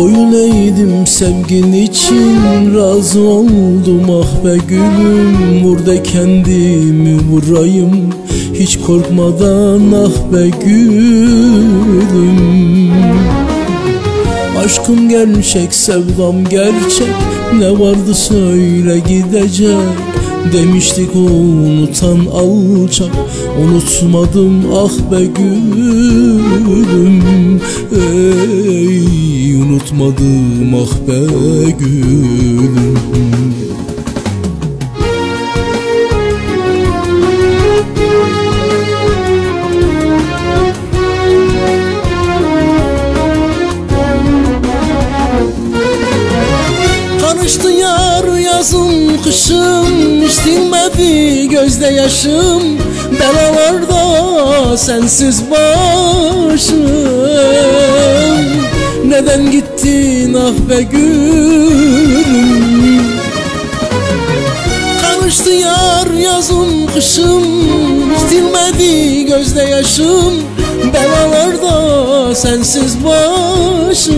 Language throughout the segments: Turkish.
Boyun eğdim sevgin için Razı oldum. Ah be gülüm Vur da kendimi vurayım. Hiç korkmadan ah be gülüm. Aşkım gerçek, sevdam gerçek. Ne vardı söyle gidecek. Demiştik unutan alçak. Unutmadım ah be gülüm. Ey unutmadım ah be gülüm. Karıştı yar yazım kışım Hiç dinmedi gözde yaşım. Belalarda sensiz başım. Neden gittin ah be gülüm. Karıştı yar yazım kışım Hiç dinmedi gözde yaşım. Belalarda sensiz başım.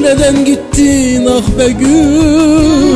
Neden gittin ah be gülüm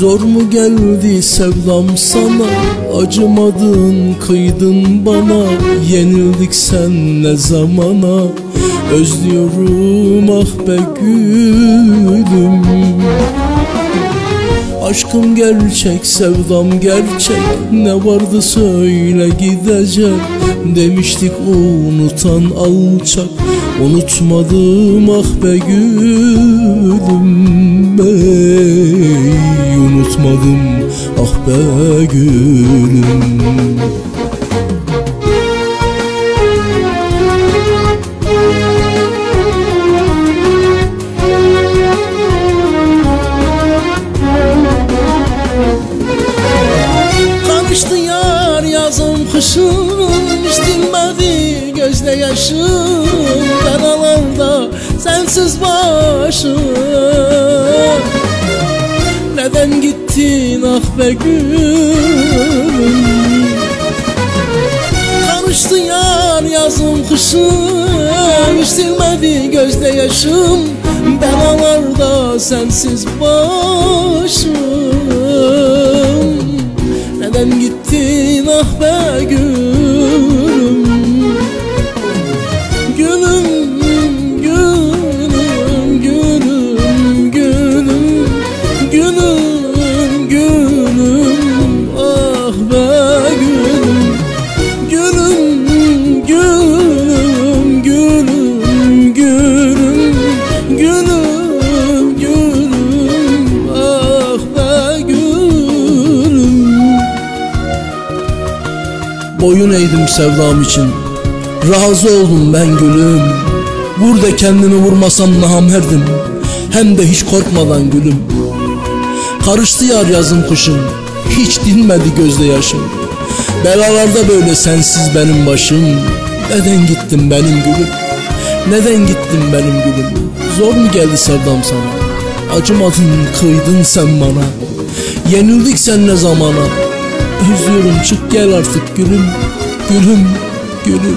Zor mu geldi sevdam sana? Acımadın kıydın bana. Yenildik sen ne zamana? Özlüyorum ah be gülüm. Aşkım gerçek, sevdam gerçek. Ne vardı söyle gidecek Demiştik unutan alçak. Unutmadım ah be gülüm Ey unutmadım ah be gülüm. Karıştı yar yazım kışım Hiç dinmedi gözde yaşım Karalarda sensiz başım Neden gittin ah be gülüm. Karıştı yar yazım kışım Hiç dinmedi gözde yaşım. Belalarda sensiz başım Boyun eğdim sevdam için. Razı oldum ben gülüm. Burada kendimi vurmasam namerdim Hem de hiç korkmadan gülüm. Karıştı yar yazım kışım Hiç dinmedi gözde yaşım. Belalarda böyle sensiz benim başım. Neden gittin benim gülüm? Neden gittin benim gülüm? Zor mu geldi sevdam sana? Acımadın kıydın sen bana. Yenildik sen ne zamana Özlüyorum çık gel artık gülüm. Gülüm gülüm